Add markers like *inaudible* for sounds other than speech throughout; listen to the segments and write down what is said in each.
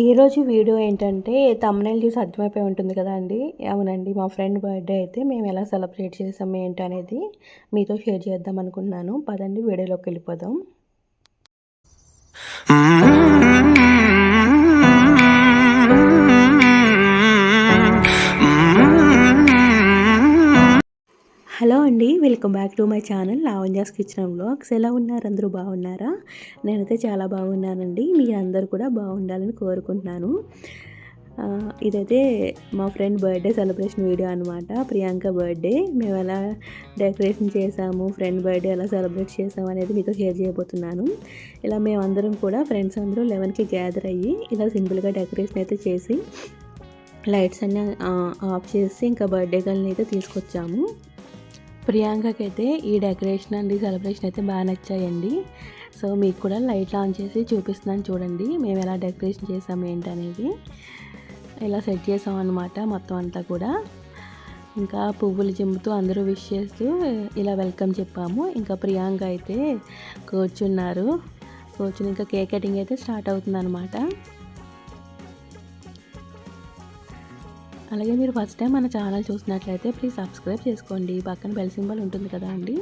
ఈరోజు వీడియో ఏంటంటే తమ్మునేలు చూసి అర్థమైపోయి ఉంటుంది కదా అండి. అవునండి మా ఫ్రెండ్ బర్త్డే అయితే మేము ఎలా సెలబ్రేట్ చేసాం ఏంటి అనేది మీతో షేర్ చేద్దాం అనుకుంటున్నాను. పదండి వీడియోలోకి వెళ్ళిపోదాం. Mm-hmm. హలో అండి welcome back to my channel Lavanja's kitchen vlogs. ఎలా ఉన్నారు? అందరూ బాగున్నారా? నేనైతే చాలా బాగున్నానండి. మీరందరూ కూడా బాగుండాలని కోరుకుంటున్నాను. ఇదైతే మా ఫ్రెండ్ బర్త్డే సెలబ్రేషన్ వీడియో అనమాట ప్రియాంక బర్త్డే. మేము ఎలా డెకరేషన్ చేసాము ఫ్రెండ్ బర్త్డే ఎలా సెలబ్రేట్ చేసాము అనేది మీతో షేర్ చేయబోతున్నాను. ఇలా మేమందరం కూడా ఫ్రెండ్స్ అందరూ లెవెన్కి గ్యాదర్ అయ్యి ఇలా సింపుల్గా డెకరేషన్ అయితే చేసి లైట్స్ అన్నీ ఆఫ్ చేసి ఇంకా బర్త్డే గర్ల్ని అయితే తీసుకొచ్చాము. ప్రియాంకకి అయితే ఈ డెకరేషన్ అండ్ సెలబ్రేషన్ అయితే బాగా నచ్చాయండి. సో మీకు కూడా లైట్లు ఆన్ చేసి చూపిస్తున్నాను చూడండి మేము ఎలా డెకరేషన్ చేసాము ఏంటనేది. ఇలా సెట్ చేసాం అనమాట మొత్తం అంతా కూడా. ఇంకా పువ్వులు చింపుతూ అందరూ విష్ చేస్తూ ఇలా వెల్కమ్ చెప్పాము. ఇంకా ప్రియాంక అయితే కూర్చున్నారు. కూర్చుని ఇంకా కేక్ కటింగ్ అయితే స్టార్ట్ అవుతుంది అలాగే మీరు ఫస్ట్ టైం మన ఛానల్ చూసినట్లయితే ప్లీజ్ సబ్స్క్రైబ్ చేసుకోండి. పక్కన బెల్ సింబల్ ఉంటుంది కదా అండి.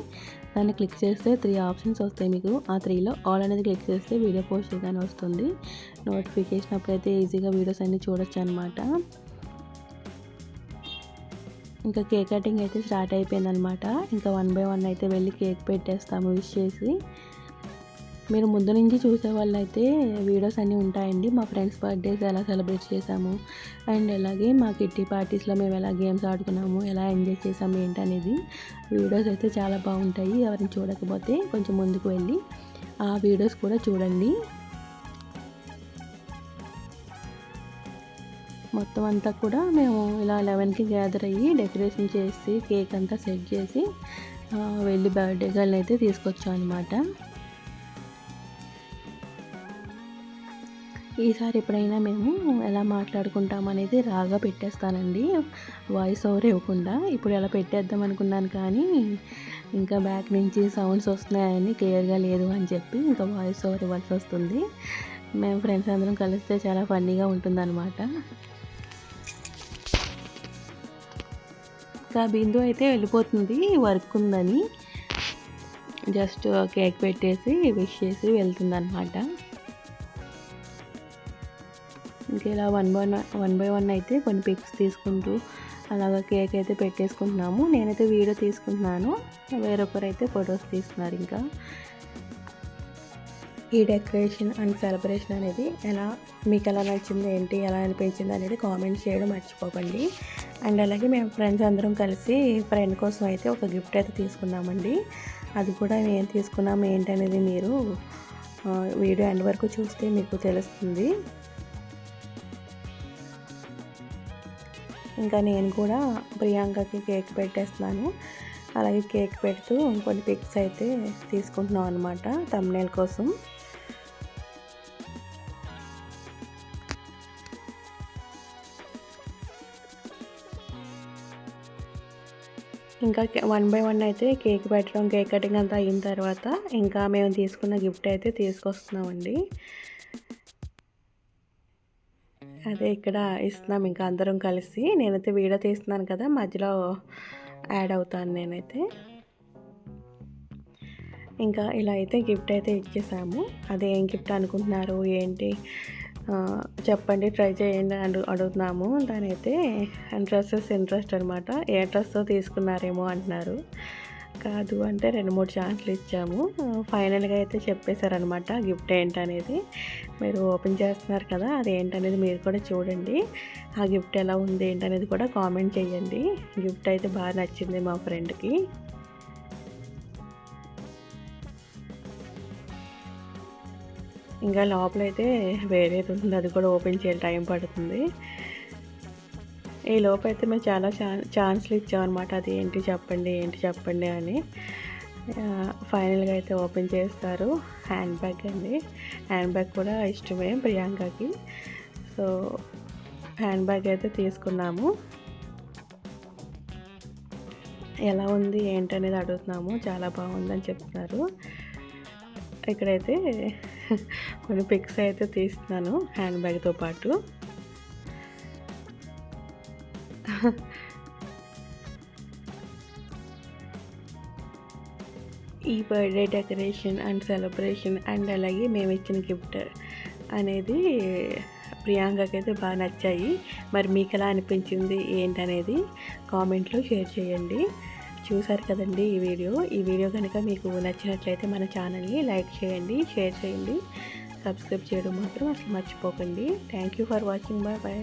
దాన్ని క్లిక్ చేస్తే త్రీ ఆప్షన్స్ వస్తాయి మీకు. ఆ త్రీలో ఆల్ అనేది క్లిక్ చేస్తే వీడియో పోస్ట్ చేయడానికి వస్తుంది. నోటిఫికేషన్ అప్పుడైతే ఈజీగా వీడియోస్ అన్నీ చూడొచ్చు అనమాట ఇంకా కేక్ కటింగ్ అయితే స్టార్ట్ అయిపోయింది అనమాట ఇంకా వన్ బై వన్ అయితే వెళ్ళి కేక్ పెట్టేస్తాము విష్ చేసి. మీరు ముందు నుంచి చూసే వాళ్ళు అయితే వీడియోస్ అన్నీ ఉంటాయండి. మా ఫ్రెండ్స్ బర్త్డేస్ ఎలా సెలబ్రేట్ చేసాము అండ్ అలాగే మా కిట్టి పార్టీస్లో మేము ఎలా గేమ్స్ ఆడుకున్నాము ఎలా ఎంజాయ్ చేసాము ఏంటనేది వీడియోస్ అయితే చాలా బాగుంటాయి. ఎవరిని చూడకపోతే కొంచెం ముందుకు వెళ్ళి ఆ వీడియోస్ కూడా చూడండి. మొత్తం అంతా కూడా మేము ఇలా లెవెన్కి గ్యాదర్ అయ్యి డెకరేషన్ చేసి కేక్ అంతా సెట్ చేసి వెళ్ళి బర్త్డే గర్ల్ని అయితే తీసుకొచ్చాం అనమాట ఈసారి ఎప్పుడైనా మేము ఎలా మాట్లాడుకుంటాం అనేది రాగా పెట్టేస్తానండి. వాయిస్ ఓవర్ ఇవ్వకుండా. ఇప్పుడు ఎలా పెట్టేద్దాం అనుకున్నాను కానీ ఇంకా బ్యాక్ నుంచి సౌండ్స్ వస్తున్నాయని క్లియర్గా లేదు అని చెప్పి ఇంకా వాయిస్ ఓవర్ ఇవ్వాల్సి వస్తుంది. మేము ఫ్రెండ్స్ అందరం కలిస్తే చాలా ఫన్నీగా ఉంటుందన్నమాట. ఇంకా బిందు అయితే వెళ్ళిపోతుంది వర్క్ ఉందని. జస్ట్ కేక్ పెట్టేసి విష్ చేసి వెళ్తుందన్నమాట. ఇంకా ఇలా one by one by one అయితే కొన్ని పిక్స్ తీసుకుంటూ అలాగా కేక్ అయితే పెట్టేసుకుంటున్నాము. నేనైతే వీడియో తీసుకుంటున్నాను. వేరొకరు అయితే ఫొటోస్ తీస్తున్నారు ఇంకా. ఈ డెకరేషన్ అండ్ సెలబ్రేషన్ అనేది ఎలా మీకు ఎలా నచ్చింది ఏంటి ఎలా అనిపించింది అనేది కామెంట్ చేయడం మర్చిపోకండి. అండ్ అలాగే మేము ఫ్రెండ్స్ అందరం కలిసి ఫ్రెండ్ కోసం అయితే ఒక గిఫ్ట్ అయితే తీసుకున్నామండి. అది కూడా ఏం తీసుకున్నాము. ఏంటనేది మీరు వీడియో ఎండ్ వరకు చూస్తే మీకు తెలుస్తుంది. ఇంకా నేను కూడా ప్రియాంకకి కేక్ పెట్టేస్తున్నాను. అలాగే కేక్ పెడుతూ కొన్ని పిక్స్ అయితే తీసుకుంటున్నాం అనమాట తమ్నేల్ కోసం. ఇంకా వన్ బై వన్ అయితే కేక్ పెట్టడం కేక్ కటింగ్ అంతా అయిన తర్వాత ఇంకా మేము తీసుకున్న గిఫ్ట్ అయితే తీసుకొస్తున్నామండి. అదే ఇక్కడ ఇస్తున్నాం ఇంకా అందరం కలిసి. నేనైతే వీడియో తీస్తున్నాను కదా మధ్యలో యాడ్ అవుతాను నేనైతే. ఇంకా ఇలా అయితే గిఫ్ట్ అయితే ఇచ్చేసాము. అదే ఏం గిఫ్ట్ అనుకుంటున్నారు ఏంటి? చెప్పండి ట్రై చేయండి అని అడుగు అడుగుతున్నాము. దాని అయితే డ్రెస్సెస్ ఇంట్రెస్ట్ అనమాట ఏ డ్రెస్ తీసుకున్నారేమో అంటున్నారు. కాదు అంటే రెండు మూడు ఛాన్స్లు ఇచ్చాము. ఫైనల్గా అయితే చెప్పేశారనమాట గిఫ్ట్ ఏంటనేది. మీరు ఓపెన్ చేస్తున్నారు కదా అది ఏంటనేది మీరు కూడా చూడండి. ఆ గిఫ్ట్ ఎలా ఉంది ఏంటనేది కూడా కామెంట్ చేయండి. గిఫ్ట్ అయితే బాగా నచ్చింది మా ఫ్రెండ్కి. ఇంకా లోపలైతే వేరేది ఉంది అది కూడా ఓపెన్ చేయాలి టైం పడుతుంది. ఈ లోపైతే మేము చాలా ఛాన్ ఛాన్స్లు ఇచ్చామన్నమాట. అది ఏంటి చెప్పండి ఏంటి చెప్పండి అని. ఫైనల్గా అయితే ఓపెన్ చేస్తారు. హ్యాండ్ బ్యాగ్ అండి. హ్యాండ్ బ్యాగ్ కూడా ఇష్టమే ప్రియాంకకి. సో హ్యాండ్ బ్యాగ్ అయితే తీసుకున్నాము. ఎలా ఉంది ఏంటనేది అడుగుతున్నాము. చాలా బాగుందని చెప్తున్నారు. ఇక్కడైతే *laughs* కొన్ని పిక్స్ అయితే తీస్తున్నాను హ్యాండ్ బ్యాగ్తో పాటు. ఈ birthday decoration and celebration and అలాగే మేము ఇచ్చిన గిఫ్ట్ అనేది ప్రియాంకకి అయితే బాగా నచ్చాయి. మరి మీకు ఎలా అనిపించింది? ఏంటనేది కామెంట్లో షేర్ చేయండి. చూసారు కదండి ఈ వీడియో. ఈ వీడియో కనుక మీకు నచ్చినట్లయితే మన ఛానల్ని లైక్ చేయండి షేర్ చేయండి. సబ్స్క్రైబ్ చేయడం మాత్రం అసలు మర్చిపోకండి. Thank you for watching bye bye